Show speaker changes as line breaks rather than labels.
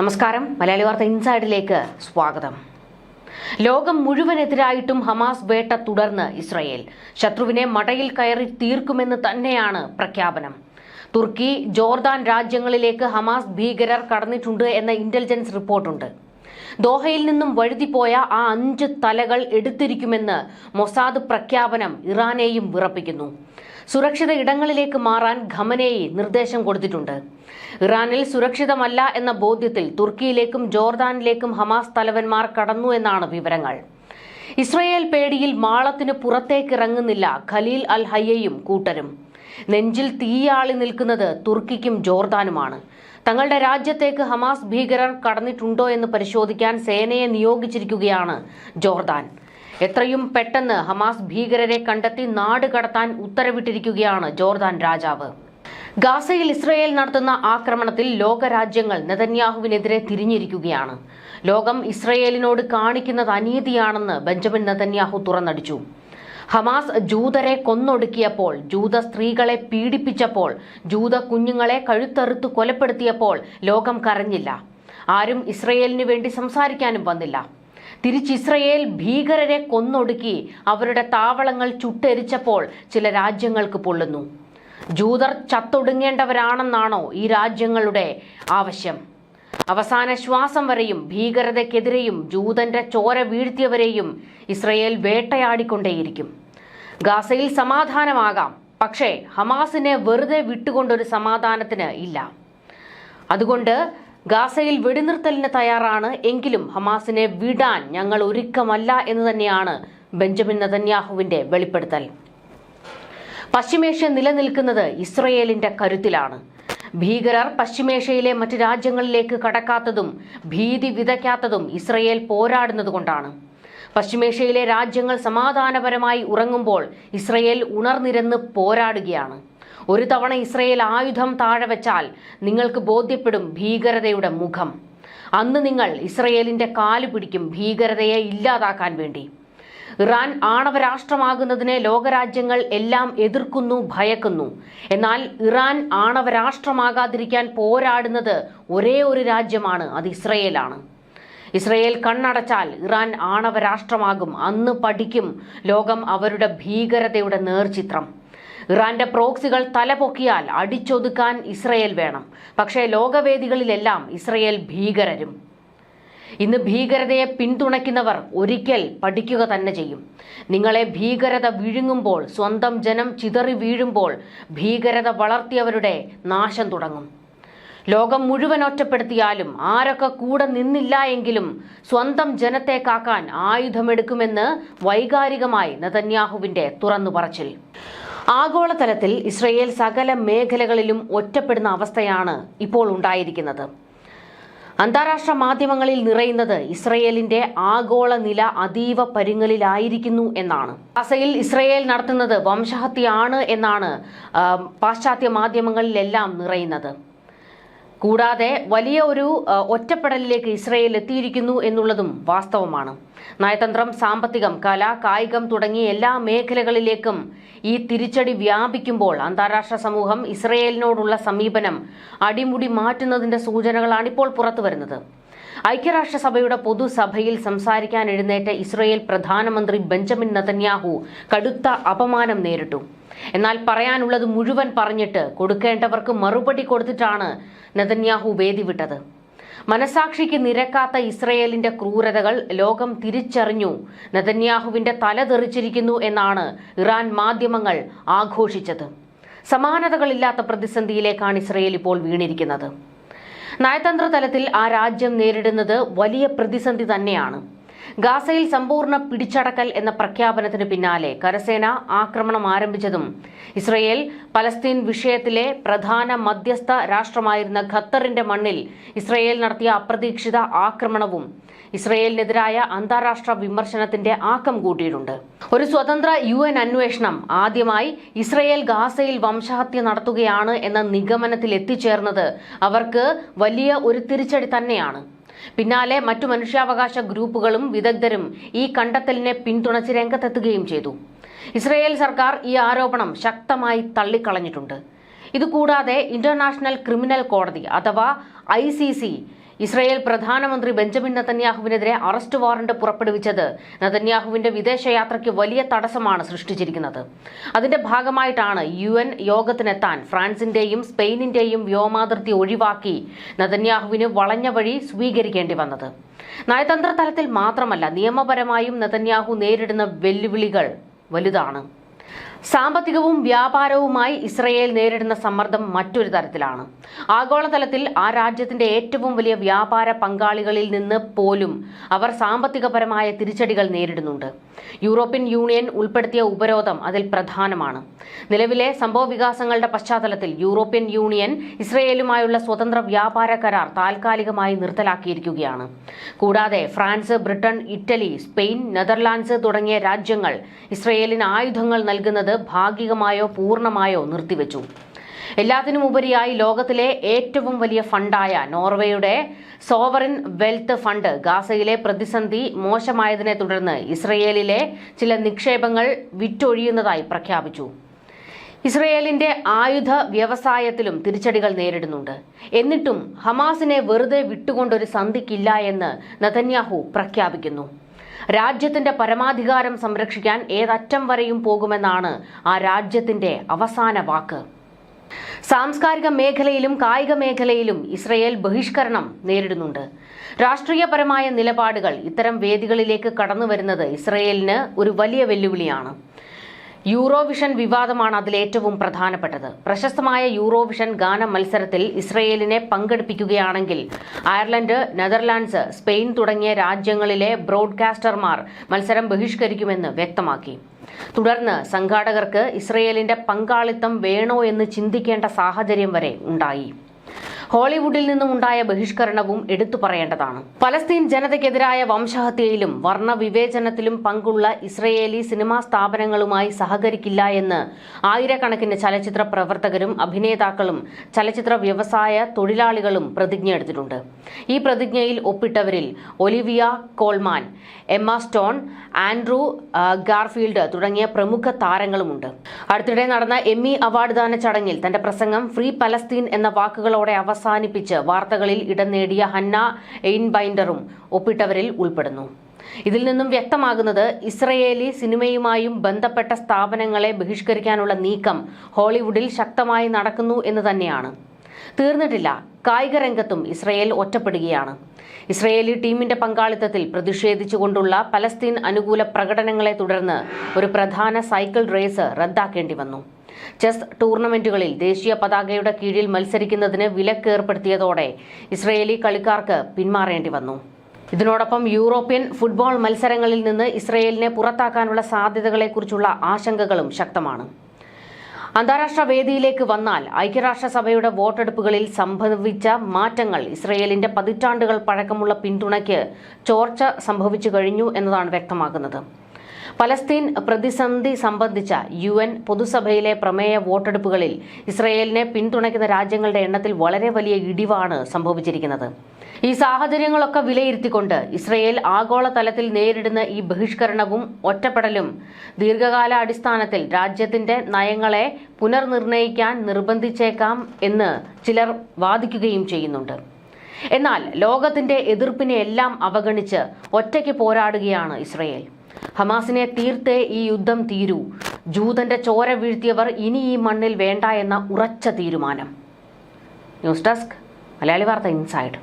നമസ്കാരം. മലയാളി വാർത്ത ഇൻസൈഡിലേക്ക് സ്വാഗതം. ലോകം മുഴുവനെതിരായിട്ടും ഹമാസ് വേട്ട തുടർന്ന് ഇസ്രയേൽ. ശത്രുവിനെ മടയിൽ കയറി തീർക്കുമെന്ന് തന്നെയാണ് പ്രഖ്യാപനം. തുർക്കി ജോർദാൻ രാജ്യങ്ങളിലേക്ക് ഹമാസ് ഭീകരർ കടന്നിട്ടുണ്ട് എന്ന ഇന്റലിജൻസ് റിപ്പോർട്ടുണ്ട്. ദോഹയിൽ നിന്നും വഴുതിപ്പോയ ആ അഞ്ച് തലകൾ എടുത്തിരിക്കുമെന്ന് മൊസാദ് പ്രഖ്യാപനം ഇറാനെയും വിറപ്പിക്കുന്നു. സുരക്ഷിത ഇടങ്ങളിലേക്ക് മാറാൻ ഖമനേയി നിർദ്ദേശം കൊടുത്തിട്ടുണ്ട്. ഇറാനിൽ സുരക്ഷിതമല്ല എന്ന ബോധ്യത്തിൽ തുർക്കിയിലേക്കും ജോർദാനിലേക്കും ഹമാസ് തലവന്മാർ കടന്നു എന്നാണ് വിവരങ്ങൾ. ഇസ്രയേൽ പേടിയിൽ മാളത്തിന് പുറത്തേക്കിറങ്ങുന്നില്ല ഖലീൽ അൽ ഹയ്യയും കൂട്ടരും. നെഞ്ചിൽ തീയാളി നിൽക്കുന്നത് തുർക്കിക്കും ജോർദാനുമാണ്. തങ്ങളുടെ രാജ്യത്തേക്ക് ഹമാസ് ഭീകരർ കടന്നിട്ടുണ്ടോ എന്ന് പരിശോധിക്കാൻ സേനയെ നിയോഗിച്ചിരിക്കുകയാണ് ജോർദാൻ. എത്രയും പെട്ടെന്ന് ഹമാസ് ഭീകരരെ കണ്ടെത്തി നാട് കടത്താൻ ഉത്തരവിട്ടിരിക്കുകയാണ് ജോർദാൻ രാജാവ്. ഗാസയിൽ ഇസ്രയേൽ നടത്തുന്ന ആക്രമണത്തിൽ ലോകരാജ്യങ്ങൾ നെതന്യാഹുവിനെതിരെ തിരിഞ്ഞിരിക്കുകയാണ്. ലോകം ഇസ്രയേലിനോട് കാണിക്കുന്നത് അനീതിയാണെന്ന് ബെഞ്ചമിൻ നെതന്യാഹു തുറന്നടിച്ചു. ഹമാസ് ജൂതരെ കൊന്നൊടുക്കിയപ്പോൾ ജൂത സ്ത്രീകളെ പീഡിപ്പിച്ചപ്പോൾ ജൂത കുഞ്ഞുങ്ങളെ കഴുത്തറുത്ത് കൊലപ്പെടുത്തിയപ്പോൾ ലോകം കരഞ്ഞില്ല. ആരും ഇസ്രയേലിന് വേണ്ടി സംസാരിക്കാനും വന്നില്ല. തിരിച്ച് ഇസ്രയേൽ ഭീകരരെ കൊന്നൊടുക്കി അവരുടെ താവളങ്ങൾ ചുട്ടെരിച്ചപ്പോൾ ചില രാജ്യങ്ങൾക്ക് പൊള്ളുന്നു. ജൂതർ ചത്തൊടുങ്ങേണ്ടവരാണെന്നാണോ ഈ രാജ്യങ്ങളുടെ ആവശ്യം? അവസാന ശ്വാസം വരെയും ഭീകരതയ്ക്കെതിരെയും ജൂതന്റെ ചോര വീഴ്ത്തിയവരെയും ഇസ്രയേൽ വേട്ടയാടിക്കൊണ്ടേയിരിക്കും. ഗാസയിൽ സമാധാനമാകാം പക്ഷേ ഹമാസിനെ വെറുതെ വിട്ടുകൊണ്ടൊരു സമാധാനത്തിന് ഇല്ല. അതുകൊണ്ട് ഗാസയിൽ വെടിനിർത്തലിന് തയ്യാറാണ് എങ്കിലും ഹമാസിനെ വിടാൻ ഞങ്ങൾ ഒരുക്കമല്ല എന്ന് തന്നെയാണ് ബെഞ്ചമിൻ നതന്യാഹുവിന്റെ വെളിപ്പെടുത്തൽ. പശ്ചിമേഷ്യ നിലനിൽക്കുന്നത് ഇസ്രയേലിന്റെ കരുത്തിലാണ്. ഭീകരർ പശ്ചിമേഷ്യയിലെ മറ്റ് രാജ്യങ്ങളിലേക്ക് കടക്കാത്തതും ഭീതി വിതയ്ക്കാത്തതും ഇസ്രയേൽ പോരാടുന്നതുകൊണ്ടാണ് പശ്ചിമേഷ്യയിലെ രാജ്യങ്ങൾ സമാധാനപരമായി ഉറങ്ങുമ്പോൾ ഇസ്രയേൽ ഉണർന്നിരന്ന് പോരാടുകയാണ്. ഒരു തവണ ഇസ്രയേൽ ആയുധം താഴെ വെച്ചാൽ നിങ്ങൾക്ക് ബോധ്യപ്പെടും ഭീകരതയുടെ മുഖം. അന്ന് നിങ്ങൾ ഇസ്രയേലിന്റെ കാൽ പിടിക്കും ഭീകരതയെ ഇല്ലാതാക്കാൻ വേണ്ടി. ഇറാൻ ആണവരാഷ്ട്രമാകുന്നതിനെ ലോകരാജ്യങ്ങൾ എല്ലാം എതിർക്കുന്നു ഭയക്കുന്നു. എന്നാൽ ഇറാൻ ആണവരാഷ്ട്രമാകാതിരിക്കാൻ പോരാടുന്നത് ഒരേ ഒരു രാജ്യമാണ് അത് ഇസ്രയേലാണ്. Israel കണ്ണടച്ചാൽ Iran ആണവരാഷ്ട്രമാകും. അന്ന് പഠിക്കും ലോകം അവരുടെ ഭീകരതയുടെ നേർചിത്രം. ഇറാന്റെ പ്രോക്സികൾ തലപൊക്കിയാൽ അടിച്ചൊതുക്കാൻ ഇസ്രയേൽ വേണം. പക്ഷേ ലോകവേദികളിലെല്ലാം ഇസ്രയേൽ ഭീകരരും. ഇന്ന് ഭീകരതയെ പിന്തുണയ്ക്കുന്നവർ ഒരിക്കൽ പഠിക്കുക തന്നെ ചെയ്യും. നിങ്ങളെ ഭീകരത വിഴുങ്ങുമ്പോൾ സ്വന്തം ജനം ചിതറി വീഴുമ്പോൾ ഭീകരത വളർത്തിയവരുടെ നാശം തുടങ്ങും. ലോകം മുഴുവൻ ഒറ്റപ്പെടുത്തിയാലും ആരൊക്കെ കൂടെ നിന്നില്ല എങ്കിലും സ്വന്തം ജനത്തെ കാക്കാൻ ആയുധമെടുക്കുമെന്ന് വൈകാരികമായി നതന്യാഹുവിന്റെ തുറന്നു പറച്ചിൽ ആഗോളതലത്തിൽ ഇസ്രയേൽ സകല മേഖലകളിലും ഒറ്റപ്പെടുന്ന അവസ്ഥയാണ് ഇപ്പോൾ ഉണ്ടായിരിക്കുന്നത്. അന്താരാഷ്ട്ര മാധ്യമങ്ങളിൽ നിറയുന്നത് ഇസ്രയേലിന്റെ ആഗോള നില അതീവ പരുങ്ങലിലായിരിക്കുന്നു എന്നാണ്. ഗസയിൽ ഇസ്രയേൽ നടത്തുന്നത് വംശഹത്യാണ് എന്നാണ് പാശ്ചാത്യ മാധ്യമങ്ങളിലെല്ലാം നിറയുന്നത്. കൂടാതെ വലിയ ഒരു ഒറ്റപ്പെടലിലേക്ക് ഇസ്രയേൽ എത്തിയിരിക്കുന്നു എന്നുള്ളതും വാസ്തവമാണ്. നയതന്ത്രം സാമ്പത്തികം കല കായികം തുടങ്ങിയ എല്ലാ മേഖലകളിലേക്കും ഈ തിരിച്ചടി വ്യാപിക്കുമ്പോൾ അന്താരാഷ്ട്ര സമൂഹം ഇസ്രയേലിനോടുള്ള സമീപനം അടിമുടി മാറ്റുന്നതിന്റെ സൂചനകളാണ് ഇപ്പോൾ പുറത്തു വരുന്നത് ഐക്യരാഷ്ട്രസഭയുടെ പൊതുസഭയിൽ സംസാരിക്കാൻ എഴുന്നേറ്റ ഇസ്രയേൽ പ്രധാനമന്ത്രി ബെഞ്ചമിൻ നതന്യാഹു കടുത്ത അപമാനം നേരിട്ടു. എന്നാൽ പറയാനുള്ളത് മുഴുവൻ പറഞ്ഞിട്ട് കൊടുക്കേണ്ടവർക്ക് മറുപടി കൊടുത്തിട്ടാണ് നതന്യാഹു വേദി വിട്ടത്. മനസാക്ഷിക്ക് നിരക്കാത്ത ഇസ്രയേലിന്റെ ക്രൂരതകൾ ലോകം തിരിച്ചറിഞ്ഞു. നതന്യാഹുവിന്റെ തല തെറിച്ചിരിക്കുന്നു എന്നാണ് ഇറാൻ മാധ്യമങ്ങൾ ആഘോഷിച്ചത്. സമാനതകളില്ലാത്ത പ്രതിസന്ധിയിലേക്കാണ് ഇസ്രയേൽ ഇപ്പോൾ വീണിരിക്കുന്നത്. നയതന്ത്ര തലത്തിൽ ആ രാജ്യം നേരിടുന്നത് വലിയ പ്രതിസന്ധി തന്നെയാണ്. ഗാസയിൽ സമ്പൂർണ പിടിച്ചടക്കൽ എന്ന പ്രഖ്യാപനത്തിന് പിന്നാലെ കരസേന ആക്രമണം ആരംഭിച്ചതും. ഇസ്രയേൽ പലസ്തീൻ വിഷയത്തിലെ പ്രധാന മധ്യസ്ഥ രാഷ്ട്രമായിരുന്ന ഖത്തറിന്റെ മണ്ണിൽ ഇസ്രയേൽ നടത്തിയ അപ്രതീക്ഷിത ആക്രമണവും ഇസ്രയേലിനെതിരായ അന്താരാഷ്ട്ര വിമർശനത്തിന്റെ ആക്കം കൂട്ടിയിട്ടുണ്ട്. ഒരു സ്വതന്ത്ര യു എൻ അന്വേഷണം ആദ്യമായി ഇസ്രയേൽ ഗാസയിൽ വംശഹത്യ നടത്തുകയാണ് എന്ന നിഗമനത്തിൽ എത്തിച്ചേർന്നത് അവർക്ക് വലിയ ഒരു തിരിച്ചടി തന്നെയാണ്. പിന്നാലെ മറ്റു മനുഷ്യാവകാശ ഗ്രൂപ്പുകളും വിദഗ്ധരും ഈ കണ്ടെത്തലിനെ പിന്തുണച്ച് രംഗത്തെത്തുകയും ചെയ്തു. ഇസ്രയേൽ സർക്കാർ ഈ ആരോപണം ശക്തമായി തള്ളിക്കളഞ്ഞിട്ടുണ്ട്. ഇതുകൂടാതെ ഇന്റർനാഷണൽ ക്രിമിനൽ കോടതി അഥവാ ഐ ഇസ്രയേൽ പ്രധാനമന്ത്രി ബെഞ്ചമിൻ നതന്യാഹുവിനെതിരെ അറസ്റ്റ് വാറന്റ് പുറപ്പെടുവിച്ചത്. നതന്യാഹുവിന്റെ വിദേശയാത്രയ്ക്ക് വലിയ തടസ്സമാണ് സൃഷ്ടിച്ചിരിക്കുന്നത്. അതിന്റെ ഭാഗമായിട്ടാണ് യു എൻ യോഗത്തിനെത്താൻ ഫ്രാൻസിന്റെയും സ്പെയിനിന്റെയും വ്യോമാതിർത്തി ഒഴിവാക്കി നതന്യാഹുവിന് വളഞ്ഞ വഴി സ്വീകരിക്കേണ്ടി വന്നത്. നയതന്ത്ര തലത്തിൽ മാത്രമല്ല നിയമപരമായും നതന്യാഹു നേരിടുന്ന വെല്ലുവിളികൾ വലുതാണ്. സാമ്പത്തികവും വ്യാപാരവുമായി ഇസ്രയേൽ നേരിടുന്ന സമ്മർദ്ദം മറ്റൊരു തരത്തിലാണ്. ആഗോളതലത്തിൽ ആ രാജ്യത്തിന്റെ ഏറ്റവും വലിയ വ്യാപാര പങ്കാളികളിൽ നിന്ന് പോലും അവർ സാമ്പത്തികപരമായ തിരിച്ചടികൾ നേരിടുന്നുണ്ട്. യൂറോപ്യൻ യൂണിയൻ ഉൾപ്പെടുത്തിയ ഉപരോധം അതിൽ പ്രധാനമാണ്. നിലവിലെ സംഭവ വികാസങ്ങളുടെ പശ്ചാത്തലത്തിൽ യൂറോപ്യൻ യൂണിയൻ ഇസ്രയേലുമായുള്ള സ്വതന്ത്ര വ്യാപാര കരാർ താൽക്കാലികമായി നിർത്തലാക്കിയിരിക്കുകയാണ്. കൂടാതെ France Britain Italy Spain Netherlands തുടങ്ങിയ രാജ്യങ്ങൾ ഇസ്രയേലിന് ആയുധങ്ങൾ നൽകുന്നത് ഭാഗികമായോ പൂർണമായോ നിർത്തിവെച്ചു. എല്ലാത്തിനും ഉപരിയായി ലോകത്തിലെ ഏറ്റവും വലിയ ഫണ്ടായ നോർവേയുടെ സോവറിൻ വെൽത്ത് ഫണ്ട് ഗാസയിലെ പ്രതിസന്ധി മോശമായതിനെ തുടർന്ന് ഇസ്രയേലിലെ ചില നിക്ഷേപങ്ങൾ വിറ്റൊഴിയുന്നതായി പ്രഖ്യാപിച്ചു. ഇസ്രയേലിന്റെ ആയുധ വ്യവസായത്തിലും തിരിച്ചടികൾ നേരിടുന്നുണ്ട്. എന്നിട്ടും ഹമാസിനെ വെറുതെ വിട്ടുകൊണ്ടൊരു സന്ധിക്കില്ല എന്ന് നതന്യാഹു പ്രഖ്യാപിക്കുന്നു. രാജ്യത്തിന്റെ പരമാധികാരം സംരക്ഷിക്കാൻ ഏതറ്റം വരെയും പോകുമെന്നാണ് ആ രാജ്യത്തിന്റെ അവസാന വാക്ക്. സാംസ്കാരിക മേഖലയിലും കായിക മേഖലയിലും ഇസ്രയേൽ ബഹിഷ്കരണം നേരിടുന്നുണ്ട്. രാഷ്ട്രീയപരമായ നിലപാടുകൾ ഇത്തരം വേദികളിലേക്ക് കടന്നു വരുന്നത് ഇസ്രയേലിന് ഒരു വലിയ വെല്ലുവിളിയാണ്. യൂറോവിഷൻ വിവാദമാണ് അതിൽ ഏറ്റവും പ്രധാനപ്പെട്ടത്. പ്രശസ്തമായ യൂറോവിഷൻ ഗാന മത്സരത്തിൽ ഇസ്രയേലിനെ പങ്കെടുപ്പിക്കുകയാണെങ്കിൽ അയർലൻഡ് നെതർലാൻഡ്സ് സ്പെയിൻ തുടങ്ങിയ രാജ്യങ്ങളിലെ ബ്രോഡ്കാസ്റ്റർമാർ മത്സരം ബഹിഷ്കരിക്കുമെന്ന് വ്യക്തമാക്കി. തുടർന്ന് സംഘാടകർക്ക് ഇസ്രയേലിന്റെ പങ്കാളിത്തം വേണോ എന്ന് ചിന്തിക്കേണ്ട സാഹചര്യം വരെ ഉണ്ടായി. ഹോളിവുഡിൽ നിന്നും ഉണ്ടായ ബഹിഷ്കരണവും എടുത്തു പറയേണ്ടതാണ്. പലസ്തീൻ ജനതയ്ക്കെതിരായ വംശഹത്യയിലും വർണവിവേചനത്തിലും പങ്കുള്ള ഇസ്രയേലി സിനിമാ സ്ഥാപനങ്ങളുമായി സഹകരിക്കില്ല എന്ന് ആയിരക്കണക്കിന് ചലച്ചിത്ര പ്രവർത്തകരും അഭിനേതാക്കളും ചലച്ചിത്ര വ്യവസായ തൊഴിലാളികളും പ്രതിജ്ഞ എടുത്തിട്ടുണ്ട്. ഈ പ്രതിജ്ഞയിൽ ഒപ്പിട്ടവരിൽ Olivia Colman Emma Stone Andrew Garfield തുടങ്ങിയ പ്രമുഖ താരങ്ങളുമുണ്ട്. അടുത്തിടെ നടന്ന എമ്മി അവാർഡ് ദാന ചടങ്ങിൽ തന്റെ പ്രസംഗം ഫ്രീ പലസ്തീൻ എന്ന വാക്കുകളോടെ അവസാനിപ്പിച്ച് വാർത്തകളിൽ ഇടം നേടിയ ഹന്ന എയിൻബൈൻഡറും ഒപ്പിട്ടവരിൽ ഉൾപ്പെടുന്നു. ഇതിൽ നിന്നും വ്യക്തമാകുന്നത് ഇസ്രയേലി സിനിമയുമായും ബന്ധപ്പെട്ട സ്ഥാപനങ്ങളെ ബഹിഷ്കരിക്കാനുള്ള നീക്കം ഹോളിവുഡിൽ ശക്തമായി നടക്കുന്നു എന്ന് തന്നെയാണ്. തീർന്നിട്ടില്ല കായിക രംഗത്തും ഇസ്രയേൽ ഒറ്റപ്പെടുകയാണ്. ഇസ്രയേലി ടീമിന്റെ പങ്കാളിത്തത്തിൽ പ്രതിഷേധിച്ചുകൊണ്ടുള്ള പലസ്തീൻ അനുകൂല പ്രകടനങ്ങളെ തുടർന്ന് ഒരു പ്രധാന സൈക്കിൾ റേസ് റദ്ദാക്കേണ്ടി വന്നു. ചെസ് ടൂർണമെന്റുകളിൽ ദേശീയ പതാകയുടെ കീഴിൽ മത്സരിക്കുന്നതിന് വിലക്ക് ഏർപ്പെടുത്തിയതോടെ ഇസ്രയേലി കളിക്കാർക്ക് പിന്മാറേണ്ടി വന്നു. ഇതിനോടൊപ്പം യൂറോപ്യൻ ഫുട്ബോൾ മത്സരങ്ങളിൽ നിന്ന് ഇസ്രയേലിനെ പുറത്താക്കാനുള്ള സാധ്യതകളെക്കുറിച്ചുള്ള ആശങ്കകളും ശക്തമാണ്. അന്താരാഷ്ട്ര വേദിയിലേക്ക് വന്നാൽ ഐക്യരാഷ്ട്രസഭയുടെ വോട്ടെടുപ്പുകളിൽ സംഭവിച്ച മാറ്റങ്ങൾ ഇസ്രയേലിന്റെ പതിറ്റാണ്ടുകൾ പഴക്കമുള്ള പിന്തുണയ്ക്ക് ചോർച്ച സംഭവിച്ചു കഴിഞ്ഞു എന്നതാണ് വ്യക്തമാക്കുന്നത് പലസ്തീൻ പ്രതിസന്ധി സംബന്ധിച്ച യു എൻ പൊതുസഭയിലെ പ്രമേയ വോട്ടെടുപ്പുകളിൽ ഇസ്രയേലിനെ പിന്തുണയ്ക്കുന്ന രാജ്യങ്ങളുടെ എണ്ണത്തിൽ വളരെ വലിയ ഇടിവാണ് സംഭവിച്ചിരിക്കുന്നത്. ഈ സാഹചര്യങ്ങളൊക്കെ വിലയിരുത്തിക്കൊണ്ട് ഇസ്രയേൽ ആഗോളതലത്തിൽ നേരിടുന്ന ഈ ബഹിഷ്കരണവും ഒറ്റപ്പെടലും ദീർഘകാല അടിസ്ഥാനത്തിൽ രാജ്യത്തിന്റെ നയങ്ങളെ പുനർനിർണയിക്കാൻ നിർബന്ധിച്ചേക്കാം എന്ന് ചിലർ വാദിക്കുകയും ചെയ്യുന്നുണ്ട്. എന്നാൽ ലോകത്തിന്റെ എതിർപ്പിനെ എല്ലാം അവഗണിച്ച് ഒറ്റയ്ക്ക് പോരാടുകയാണ് ഇസ്രയേൽ. ഹമാസിനെ തീർത്തേ ഈ യുദ്ധം തീരൂ. ജൂതന്റെ ചോര വീഴ്ത്തിയവർ ഇനി ഈ മണ്ണിൽ വേണ്ട എന്ന ഉറച്ച തീരുമാനം. ന്യൂസ് ഡെസ്ക് മലയാളി വാർത്ത ഇൻസൈഡ്.